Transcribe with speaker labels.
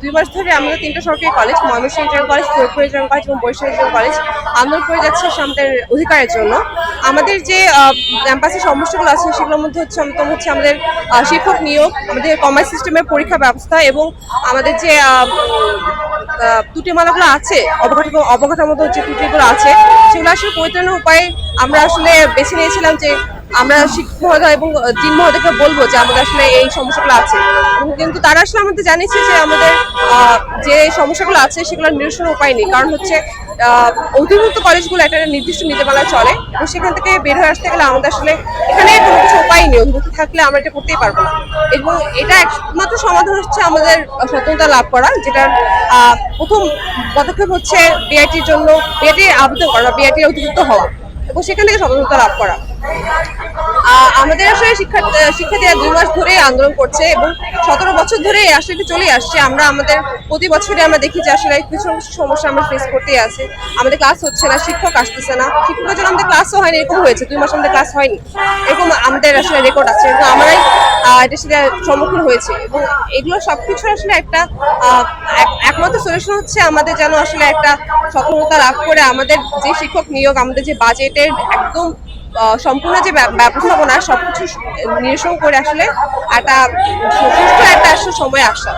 Speaker 1: দুই মাস ধরে আমাদের তিনটা সরকারি college Mymensingh inter college Faridpur inter college এবং বরিশাল ইন্টার কলেজ আন্দোলন করে যাচ্ছে আমাদের অধিকারের জন্য। আমাদের যে ক্যাম্পাসের সমস্যাগুলো আছে সেগুলোর মধ্যে হচ্ছে অন্যতম হচ্ছে আমাদের শিক্ষক নিয়োগ, আমাদের কমার্স সিস্টেমের পরীক্ষা ব্যবস্থা এবং আমাদের যে ত্রুটিমালাগুলো আছে অবকাঠামো অবকাঠামোগত যে ত্রুটিগুলো আছে, সেগুলো আসলে পরিত্রাণের উপায়ে আমরা আসলে বেছে নিয়েছিলাম যে আমরা শিক্ষক এবং দিন মহোদয়কে বলব যে আমাদের আসলে এই সমস্যাগুলো আছে। কিন্তু তারা আসলে আমাদের জানিয়েছে যে আমাদের যে সমস্যাগুলো আছে সেগুলোর নিরসনের উপায় নেই। কারণ হচ্ছে অধিভুক্ত কলেজগুলো একটা নির্দিষ্ট নীতিমালায় চলে এবং সেখান থেকে বের হয়ে আসতে গেলে আমাদের আসলে এখানে কোনো কিছু উপায় নেই। অধিভুক্ত থাকলে আমরা এটা করতেই পারব না। এবং এটা একমাত্র সমাধান হচ্ছে আমাদের স্বতন্ত্রতা লাভ করা আহ, প্রথম পদক্ষেপ হচ্ছে বিআইটির জন্য বিআইটির আবেদন করা বিআইটির অধিভুক্ত হওয়া এবং সেখান থেকে স্বতন্ত্রতা লাভ করা। আমাদের আসলে শিক্ষা, শিক্ষার্থীরা দুই মাস ধরে আন্দোলন করছে এবং সতেরো বছর ধরে আসলে চলে আসছে। আমরা আমাদের প্রতি বছরে আমরা দেখি যে আসলে কিছু সমস্যা আমরা ফেস করতেই আছে। আমাদের ক্লাস হচ্ছে না, শিক্ষক আসতেছে না। শিক্ষকের জন্য আমাদের ক্লাসও হয়নি, এরকম হয়েছে। দুই মাস আমাদের ক্লাস হয়নি। এরকম আমাদের আসলে রেকর্ড আছে। এবং আমরাই এটার সাথে সম্মুখীন হয়েছে। এবং এগুলো সবকিছু আসলে একটা একমাত্র সলিউশন হচ্ছে আমাদের যেন আসলে একটা সক্ষমতা লাভ করে আমাদের যে শিক্ষক নিয়োগ, আমাদের যে বাজেটের একদম সম্পূর্ণ যে ব্যব- ব্যবস্থাপনা, সবকিছু নিরসন করে আসলে একটা সুস্থ একটা আসলে সময় আসা।